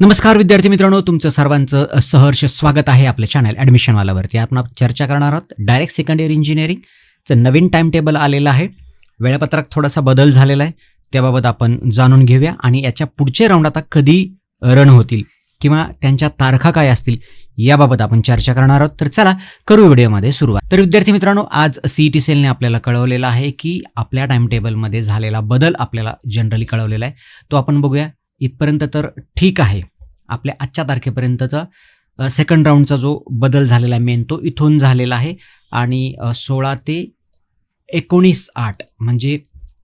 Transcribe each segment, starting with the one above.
नमस्कार विद्यार्थी मित्रांनो तुमचं सर्वांचं सहर्ष स्वागत आहे आपल्या चॅनल ॲडमिशनवालावरती आपण चर्चा करणार आहोत डायरेक्ट सेकंड इयर इंजिनिअरिंगचं नवीन टाइम टेबल आलेलं आहे. वेळापत्रक थोडासा बदल झालेला आहे. त्याबाबत आपण जाणून घेऊया आणि याच्या पुढचे राऊंड आता कधी रन होतील किंवा त्यांच्या तारखा काय असतील याबाबत आपण चर्चा करणार आहोत. तर चला करू व्हिडिओमध्ये सुरुवात. तर विद्यार्थी मित्रांनो आज सी टी सेलने आपल्याला कळवलेलं आहे की आपल्या टाइम टेबलमध्ये झालेला बदल आपल्याला जनरली कळवलेला आहे. तो आपण बघूया. इथपर्यंत तर ठीक आहे. आपल्या आजच्या तारखेपर्यंतचा सेकंड राऊंडचा जो बदल झालेला आहे मेन तो इथून झालेला आहे. आणि सोळा ते एकोणीस आठ म्हणजे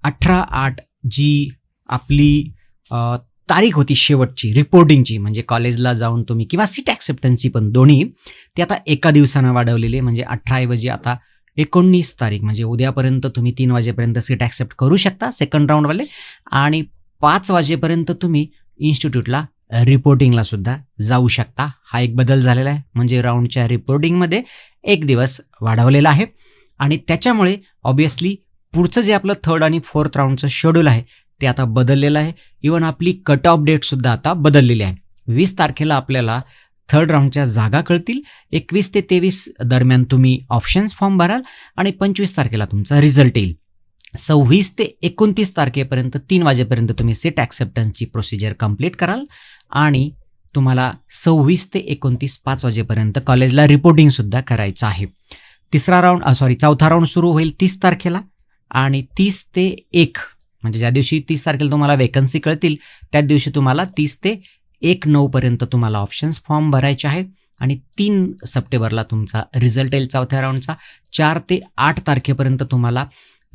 अठरा आठ जी आपली तारीख होती शेवटची रिपोर्टिंगची म्हणजे कॉलेजला जाऊन तुम्ही किंवा सीट ॲक्सेप्टन्सची पण दोन्ही ती आता एका दिवसानं वाढवलेली आहे. म्हणजे अठराऐवजी म्हणजे आता एकोणीस तारीख म्हणजे उद्यापर्यंत तुम्ही तीन वाजेपर्यंत सीट ॲक्सेप्ट करू शकता सेकंड राऊंडवाले आणि पाच वाजेपर्यंत तुम्ही इन्स्टिट्यूटला रिपोर्टिंगला सुद्धा जाऊ शकता. हा एक बदल झालेला आहे. म्हणजे राऊंडच्या रिपोर्टिंगमध्ये एक दिवस वाढवलेला आहे. आणि त्याच्यामुळे ऑब्विसली पुढचं जे आपलं थर्ड आणि फोर्थ राऊंडचं शेड्यूल आहे ते आता बदललेलं आहे. इवन आपली कट ऑफ डेटसुद्धा आता बदललेली आहे. वीस तारखेला आपल्याला थर्ड राऊंडच्या जागा कळतील. एकवीस ते तेवीस दरम्यान तुम्ही ऑप्शन्स फॉर्म भराल आणि पंचवीस तारखेला तुमचा रिझल्ट येईल. सव्वीस ते एकोणतीस तारखेपर्यंत तीन वाजेपर्यंत तुम्ही सीट ॲक्सेप्टन्सची प्रोसिजर कंप्लीट कराल आणि तुम्हाला सव्वीस ते एकोणतीस पाच वाजेपर्यंत कॉलेजला रिपोर्टिंगसुद्धा करायचं आहे. तिसरा राऊंड सॉरी चौथा राऊंड सुरू होईल तीस तारखेला आणि तीस ते एक म्हणजे ज्या दिवशी तीस तारखेला तुम्हाला वेकन्सी कळतील त्या दिवशी तुम्हाला तीस ते एक नऊपर्यंत तुम्हाला ऑप्शन्स फॉर्म भरायचे आहेत आणि तीन सप्टेंबरला तुमचा रिझल्ट येईल चौथ्या राऊंडचा चार ते आठ तारखेपर्यंत तुम्हाला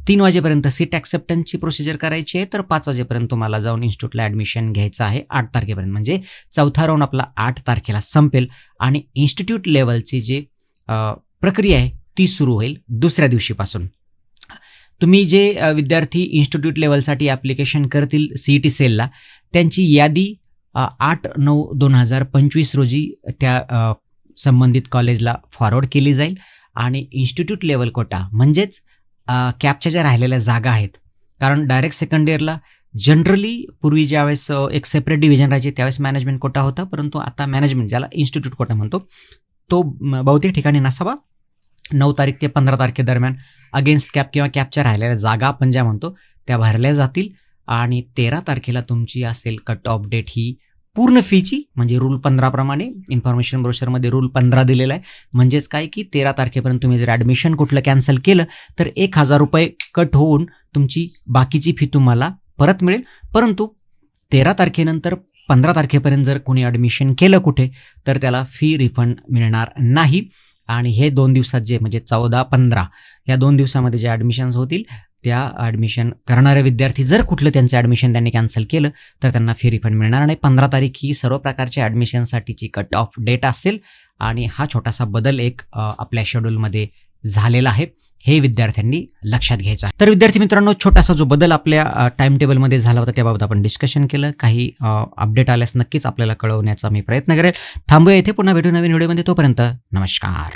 तीन वाजेपर्यंत सीट ॲक्सेप्टन्सची प्रोसिजर करायची आहे तर पाच वाजेपर्यंत तुम्हाला जाऊन इन्स्टिट्यूटला ॲडमिशन घ्यायचं आहे आठ तारखेपर्यंत. म्हणजे चौथा राऊंड आपला आठ तारखेला संपेल आणि इन्स्टिट्यूट लेवलची जी प्रक्रिया आहे ती सुरू होईल दुसऱ्या दिवशीपासून. तुम्ही जे विद्यार्थी इन्स्टिट्यूट लेवलसाठी ॲप्लिकेशन करतील सी ई टी सेलला त्यांची यादी आठ नऊ दोन हजार पंचवीस रोजी त्या संबंधित कॉलेजला फॉरवर्ड केली जाईल आणि इन्स्टिट्यूट लेवल कोटा म्हणजेच कॅपच्या ज्या राहिलेल्या जागा आहेत. कारण डायरेक्ट सेकंड इयरला जनरली पूर्वी ज्यावेळेस एक सेपरेट डिव्हिजन राहायचे त्यावेळेस मॅनेजमेंट कोटा होता. परंतु आता मॅनेजमेंट ज्याला इन्स्टिट्यूट कोटा म्हणतो तो बहुतेक ठिकाणी नसावा. नऊ तारीख ते पंधरा तारखेदरम्यान अगेन्स्ट कॅप किंवा कॅपच्या राहिलेल्या जागा आपण ज्या म्हणतो त्या भरल्या जातील. आणि तेरा तारखेला तुमची असेल कट ऑफ डेट ही पूर्ण फीची म्हणजे रूल पंधराप्रमाणे इन्फॉर्मेशन ब्रोशरमध्ये रूल पंधरा दिलेला आहे. म्हणजेच काय की तेरा तारखेपर्यंत तुम्ही जर ॲडमिशन कुठलं कॅन्सल केलं तर एक हजार रुपये कट होऊन तुमची बाकीची फी तुम्हाला परत मिळेल. परंतु तेरा तारखेनंतर पंधरा तारखेपर्यंत जर कोणी ॲडमिशन केलं कुठे तर त्याला फी रिफंड मिळणार नाही. आणि हे दोन दिवसात जे म्हणजे चौदा पंधरा या दोन दिवसामध्ये जे ॲडमिशन्स होतील त्या ॲडमिशन करणारे विद्यार्थी जर कुठलं त्यांचं ॲडमिशन त्यांनी कॅन्सल केलं तर त्यांना फी रिफंड मिळणार नाही पंधरा तारीख ही सर्व प्रकारच्या ॲडमिशनसाठीची कट ऑफ डेट असेल आणि हा छोटासा बदल एक आपल्या शेड्यूलमध्ये झालेला आहे. हे विद्यार्थ्यांनी लक्षात घ्यायचं आहे. तर विद्यार्थी मित्रांनो छोटासा जो बदल आपल्या टाइम टेबलमध्ये झाला होता त्याबाबत आपण डिस्कशन केलं. काही अपडेट आल्यास नक्कीच आपल्याला कळवण्याचा मी प्रयत्न करेल. थांबूया इथे पुन्हा भेटू नवीन व्हिडिओमध्ये तोपर्यंत नमस्कार.